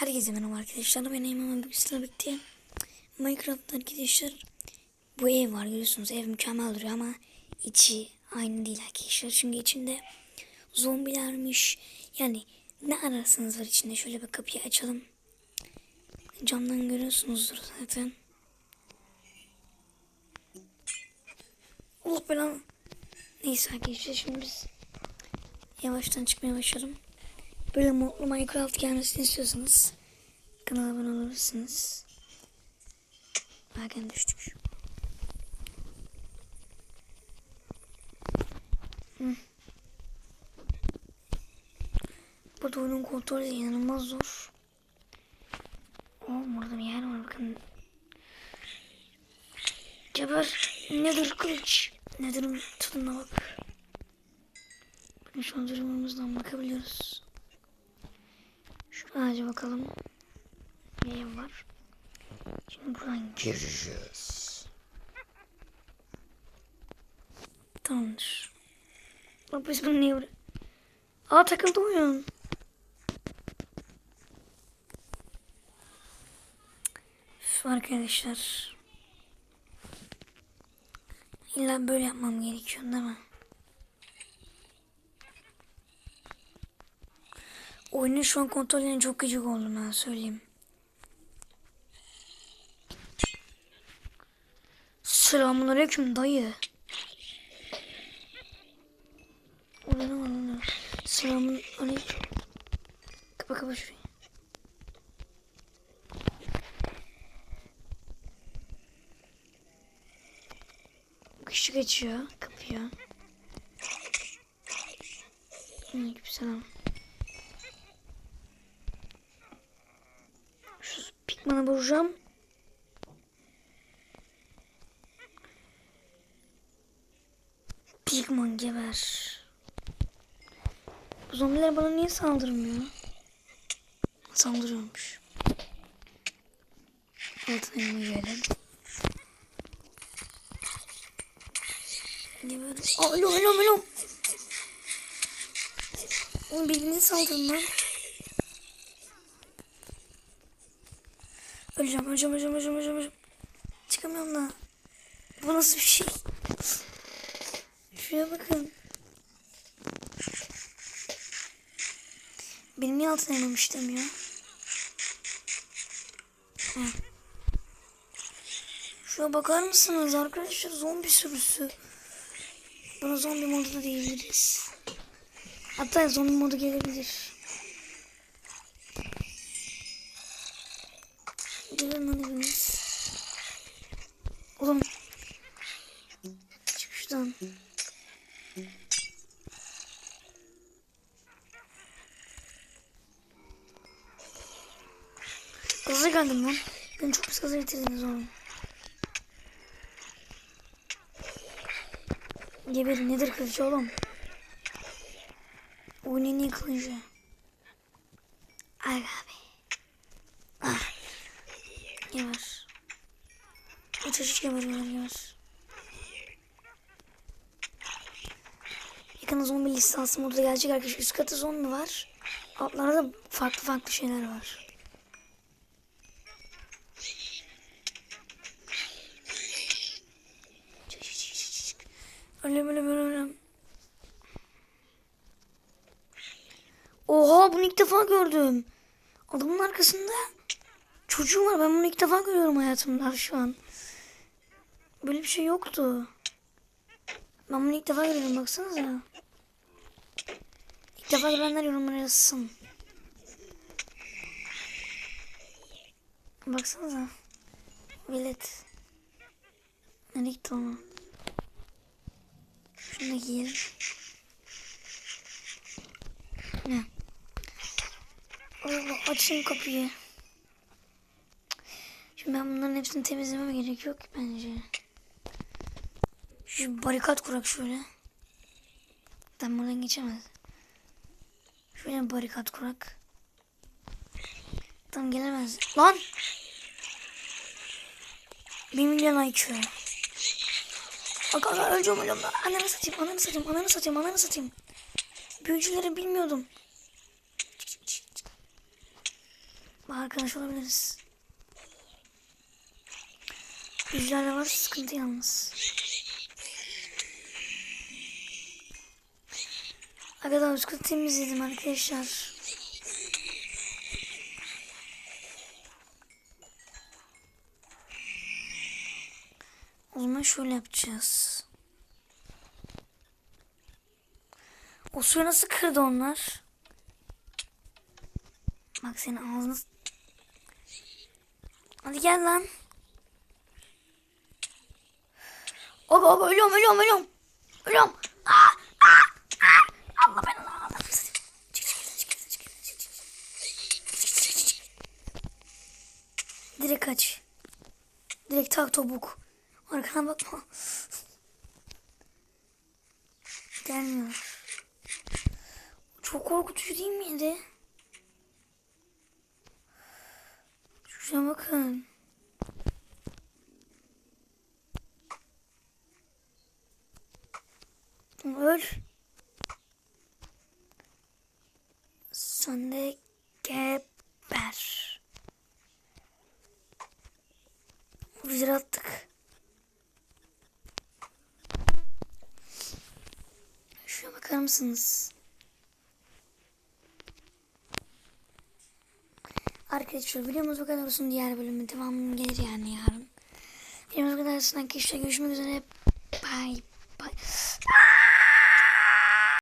Herkese merhaba arkadaşlar. Ben Eymen Bugün sizlerle birlikte Minecraft arkadaşlar. Bu ev var görüyorsunuz. Ev mükemmel duruyor ama içi aynı değil arkadaşlar. Çünkü içinde zombilermiş. Yani ne ararsanız var içinde. Şöyle bir kapıyı açalım. Camdan görüyorsunuzdur zaten. Allah belanı. Neyse arkadaşlar şimdi biz yavaştan çıkmaya başlayalım. Böyle modlu Minecraft gelmesini istiyorsanız kanala abone olursunuz. Erken düştük. Hı. Burada oyunun kontrolü inanılmaz zor. Oh burada bir yer var bakın. Geber. Nedir kılıç? Nedir tadına bak. Bakın şu an durumumuzdan bakabiliyoruz. Ağaca bakalım. Ne ev var? Şimdi buradan gireceğiz. Tamamdır. Bak biz bunu niye buraya... Aa takıldı oyun. Üf, arkadaşlar. İlla böyle yapmam gerekiyor değil mi? Oyunun şu an kontrollerine çok gıcık oldum ben söyleyeyim. Selamun aleyküm dayı. Var lan? Selamun aleyküm. Kapa kapa şurayı. Kışı geçiyor kapıyor. Aleyküm selam. Pikmanı vuracağım. Pikman geber. Bu zombiler bana niye saldırmıyor? Saldırıyormuş. Altına yiyelim. Geber. Alo alo alo. Oğlum birbirine saldırın lan. Öleceğim, öleceğim, öleceğim, öleceğim, öleceğim. Çıkamıyorum da. Bu nasıl bir şey? Şuraya bakın. Benim niye altına yememiştim ya? Hı. Bakar mısınız arkadaşlar? Zombi sürüsü. Buna zombi modu da diyebiliriz. Hatta zombi modu gelebilir. Lan hepiniz. Oğlum. Çık şuradan. Gaza geldim lan. Beni çok pis gaza getirdiniz oğlum. Geberin nedir kılıcı oğlum? Oyun en iyi kılıcı. Geberiyorlar geber. Yakında zombi lisansı modu gelecek arkadaşlar. Üst katı zombi var. Altlarda da farklı farklı şeyler var. Ölüm ölüm ölüm. Oha bunu ilk defa gördüm. Adamın arkasında çocuğu var. Ben bunu ilk defa görüyorum hayatımda şu an. Böyle bir şey yoktu. Ben bunu ilk defa görüyorum baksanıza. İlk defa görenler yorumlara yazsın. Baksanıza. Millet. Nereye gitti onu? Şunu da. Ne? Allah açın kapıyı. Şimdi ben bunların hepsini temizlememe gerek yok ki bence. Şu barikat kurak şöyle. Ben buradan geçemez. Şöyle barikat kurak. Tam gelemez. Lan! Bir milyon IQ. Bak bak öleceğim öleceğim. Ananı satayım ananı satayım ananı satayım ananı satayım. Büyücüleri bilmiyordum. Arkadaş olabiliriz. Yüzlerle var sıkıntı yalnız. Arkadaşlar sıkıntı temizledim arkadaşlar. O zaman şöyle yapacağız. O suyu nasıl kırdı onlar? Bak senin ağzını... Hadi gel lan. Oga oga ölüyorum ölüyorum ölüyorum. Ölüyorum. Aa, aa, aa. Allah ben Allah Allah. Çık çık çık çık çık çık çık çık. Çık, çık, çık, çık. Direkt kaç. Direkt tak topuk. Arkana bakma. Gelmiyor. Çok korkutucu değil miydi? Şuraya bakın. Öl. Güzel attık. Şuna bakar mısınız? Arkadaşlar videomuz bu kadar olsun. Diğer bölümün devamı gelir yani yarın. Videomuz bu kadar olsun. Arkadaşlar görüşmek üzere. Bye bye.